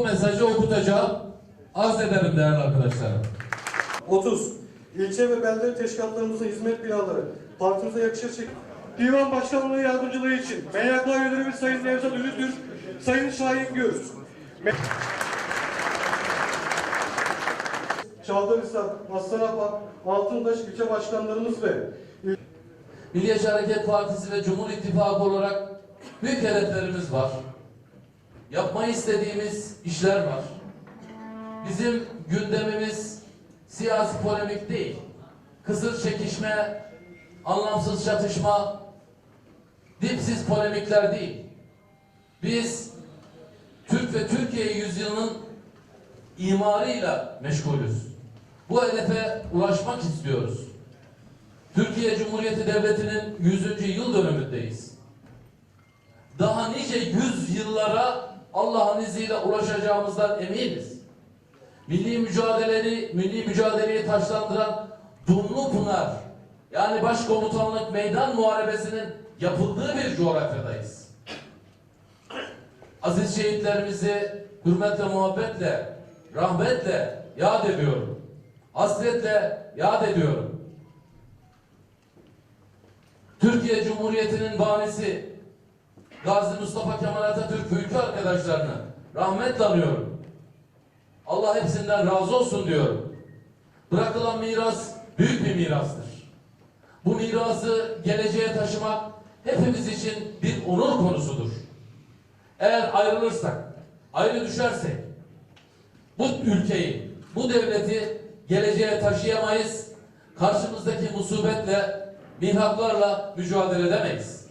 Bu mesajı okutacağım. Arz ederim değerli arkadaşlarım. 30. İlçe ve belde teşkilatlarımızın hizmet binaları partimize yakışır şekilde Divan Başkanlığı Yardımcılığı için MYK üyelerimiz Sayın Nevzat Ünlütür, Sayın Şahin Gür. Me- Çavdarhisar, Aslanapa, Altıntaş ilçe başkanlarımız ve Milliyetçi Hareket Partisi ve Cumhur İttifakı olarak büyük hedeflerimiz var. Yapmayı istediğimiz işler var. Bizim gündemimiz siyasi polemik değil. Kısır çekişme, anlamsız çatışma, dipsiz polemikler değil. Biz Türk ve Türkiye yüzyılının imarıyla meşgulüz. Bu hedefe ulaşmak istiyoruz. Türkiye Cumhuriyeti Devleti'nin 100. yıl dönümündeyiz. Daha nice yüz yıllara Allah'ın izniyle ulaşacağımızdan eminiz. Milli mücadeleleri, milli mücadeleyi taşlandıran Dumlu Pınar, yani Başkomutanlık Meydan Muharebesi'nin yapıldığı bir coğrafyadayız. Aziz şehitlerimizi hürmetle, muhabbetle, rahmetle yad ediyorum. Hasretle yad ediyorum. Türkiye Cumhuriyeti'nin banisi Gazi Mustafa Kemal Atatürk ülke arkadaşlarını rahmetle anıyorum. Allah hepsinden razı olsun diyorum. Bırakılan miras büyük bir mirastır. Bu mirası geleceğe taşımak hepimiz için bir onur konusudur. Eğer ayrılırsak, ayrı düşersek bu ülkeyi, bu devleti geleceğe taşıyamayız. Karşımızdaki musibetle, minhaklarla mücadele edemeyiz.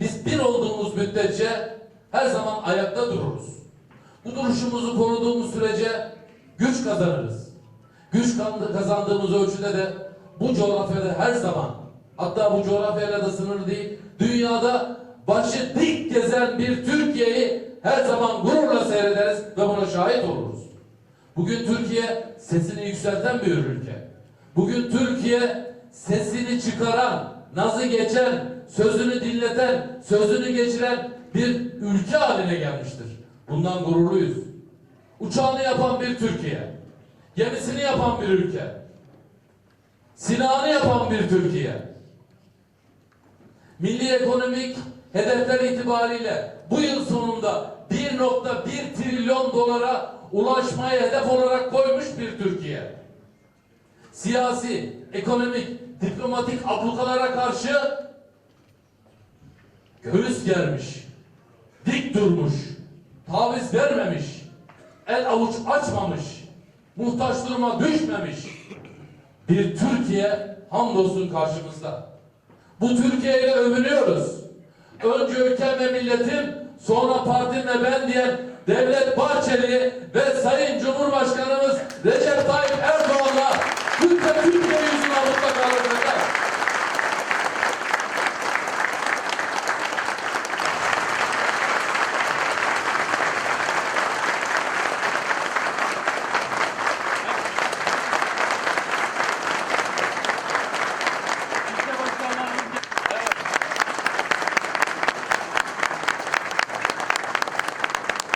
Biz bir olduğumuz müddetçe her zaman ayakta dururuz. Bu duruşumuzu koruduğumuz sürece güç kazanırız. Güç kazandığımız ölçüde de bu coğrafyada her zaman hatta bu coğrafyayla da sınırlı değil dünyada başı dik gezen bir Türkiye'yi her zaman gururla seyrederiz ve buna şahit oluruz. Bugün Türkiye sesini yükselten bir ülke. Bugün Türkiye sesini çıkaran, nazı geçen, sözünü dinleten, sözünü geçiren bir ülke haline gelmiştir. Bundan gururluyuz. Uçağını yapan bir Türkiye. Gemisini yapan bir ülke. Silahını yapan bir Türkiye. Milli ekonomik hedefler itibariyle bu yıl sonunda 1.1 trilyon dolara ulaşmaya hedef olarak koymuş bir Türkiye. Siyasi, ekonomik, diplomatik ablukalara karşı göğüs germiş, dik durmuş, taviz vermemiş, el avuç açmamış, muhtaç duruma düşmemiş bir Türkiye hamdolsun karşımızda. Bu Türkiye ile övünüyoruz. Önce ülkem ve milletim, sonra partim ve ben diyen Devlet Bahçeli ve Sayın Cumhurbaşkanımız Recep